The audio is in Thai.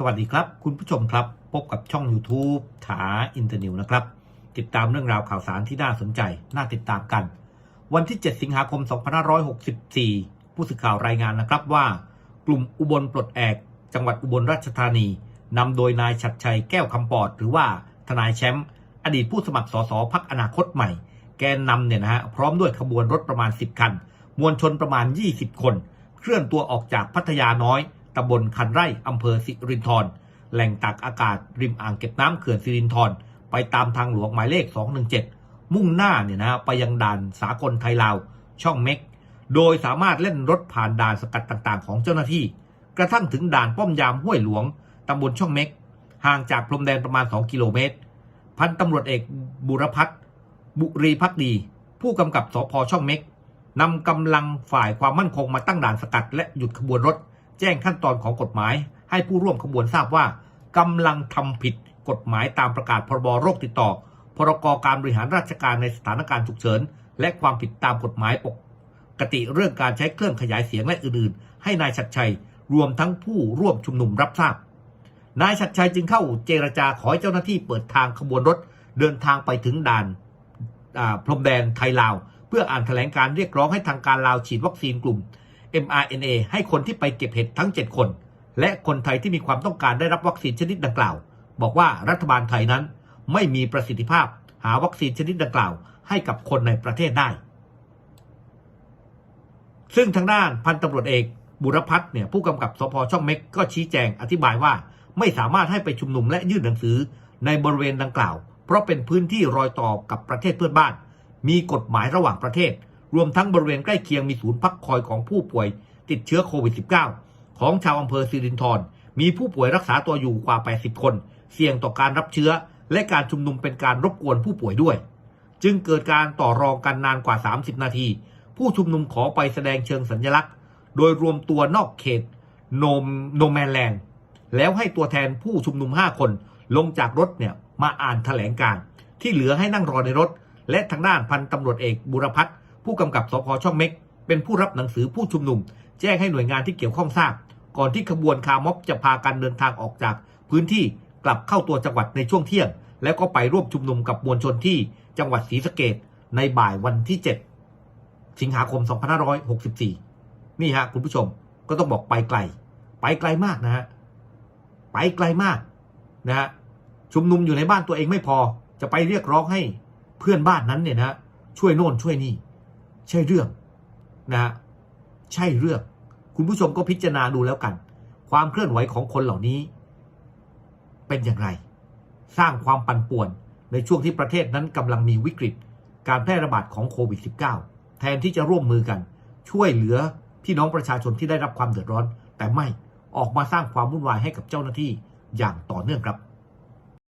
สวัสดีครับ คุณผู้ชมครับ พบกับช่อง YouTube ถาอินเตอร์นิวนะครับ ติดตามเรื่องราวข่าวสารที่น่าสนใจ น่าติดตามกัน วันที่ 7 สิงหาคม 2564 ผู้สื่อข่าวรายงานนะครับว่า กลุ่มอุบลปลดแอก จังหวัดอุบลราชธานีนำโดยนายชัดชัยแก้วคำปอด หรือว่าทนายแชมป์อดีตผู้สมัครสสพักอนาคตใหม่ แกนนำเนี่ยนะฮะพร้อมด้วยขบวนรถประมาณ 10 คัน มวลชนประมาณ 20 คน เคลื่อนตัวออกจากพัทยาน้อย ตำบลคันไร่อำเภอสิรินธรแหล่งตักอากาศริมอ่างเก็บน้ำเขื่อนสิรินธรไปตามทางหลวงหมายเลข 217 มุ่งหน้าเนี่ยนะฮะไปยังด่านสากลไทยลาว ช่องเม็ก โดยสามารถเล่นรถผ่านด่านสกัดต่างๆ ของเจ้าหน้าที่ กระทั่งถึงด่านป้อมยามห้วยหลวงตำบลช่องเม็ก ห่างจากพรมแดนประมาณ 2 กิโลเมตร พันตำรวจเอกบุรพัฒน์บุรีพักดี ผู้กำกับสพช่องเม็กนำกำลังฝ่ายความมั่นคงมาตั้งด่านสกัดและหยุดขบวนรถ แจ้งขั้นตอนของกฎหมาย ให้ผู้ร่วมขบวนทราบว่ากำลังทำผิดกฎหมายตามประกาศพรบโรคติดต่อ พรกการบริหารราชการในสถานการณ์ฉุกเฉิน และความผิดตามกฎหมายปกติเรื่องการใช้เครื่องขยายเสียงและอื่นๆ ให้นายชัดชัยรวมทั้งผู้ร่วมชุมนุมรับทราบ นายชัดชัยจึงเข้าเจรจาขอให้เจ้าหน้าที่เปิดทางขบวนรถเดินทางไปถึงด่านพรมแดนไทยลาว เพื่ออ่านแถลงการเรียกร้องให้ทางการลาวฉีดวัคซีนกลุ่ม mRNA ให้คนที่ไปเก็บเห็ดทั้ง 7 คน และคนไทยที่มีความต้องการได้รับวัคซีนชนิดดังกล่าว บอกว่ารัฐบาลไทยนั้นไม่มีประสิทธิภาพหาวัคซีนชนิดดังกล่าว ให้กับคนในประเทศได้ ซึ่งทางด้านพันตำรวจเอกบุรพัฒน์เนี่ยผู้กำกับสพช่องเม็กก็ชี้แจงอธิบายว่าไม่สามารถให้ไปชุมนุมและยื่นหนังสือในบริเวณดังกล่าว เพราะเป็นพื้นที่รอยต่อกับประเทศเพื่อนบ้าน มีกฎหมายระหว่างประเทศ รวมทั้งบริเวณใกล้เคียงมีศูนย์พักคอยของผู้ป่วยติดเชื้อโควิด -19 ของชาวอำเภอสิรินธรมีผู้ป่วยรักษาตัวอยู่กว่า 80 คน เสี่ยงต่อการรับเชื้อ และการชุมนุมเป็นการรบกวนผู้ป่วยด้วย จึงเกิดการต่อรองกันนานกว่า 30 นาที ผู้ชุมนุมขอไปแสดงเชิงสัญลักษณ์ โดยรวมตัวนอกเขตโนมโนแมนแลนด์แล้วให้ตัวแทนผู้ชุมนุม 5 คน ลงจากรถเนี่ยมาอ่านแถลงการ ที่เหลือให้นั่งรอในรถ และทางด้านพันตำรวจเอกบุรพัฒน์ ผู้กำกับสพช่องเม็ก เป็นผู้รับหนังสือผู้ชุมนุม แจ้งให้หน่วยงานที่เกี่ยวข้องทราบ ก่อนที่ขบวนคาร์ม็อบจะพากันเดินทางออกจาก พื้นที่กลับเข้าตัวจังหวัดในช่วงเที่ยง แล้วก็ไปร่วมชุมนุมกับมวลชนที่จังหวัดศรีสะเกดในบ่ายวันที่ 7 สิงหาคม 2564 นี่ฮะคุณผู้ชมก็ต้องบอกไปไกล ไปไกลมากนะฮะไปไกลมากนะฮะชุมนุมอยู่ในบ้านตัวเองไม่พอจะไปเรียกร้องให้เพื่อนบ้านนั้นเนี่ยนะช่วยโน่นช่วยนี่ ใช่เรื่องนะฮะใช่เรื่อง คุณผู้ชมก็พิจารณาดูแล้วกัน ความเคลื่อนไหวของคนเหล่านี้ เป็นอย่างไร สร้างความปั่นป่วนในช่วงที่ประเทศนั้นกำลังมีวิกฤต การแพร่ระบาดของโควิด -19 แทนที่จะร่วมมือกัน ช่วยเหลือพี่น้องประชาชนที่ได้รับความเดือดร้อน แต่ไม่ออกมาสร้างความวุ่นวายให้กับเจ้าหน้าที่อย่างต่อเนื่องครับ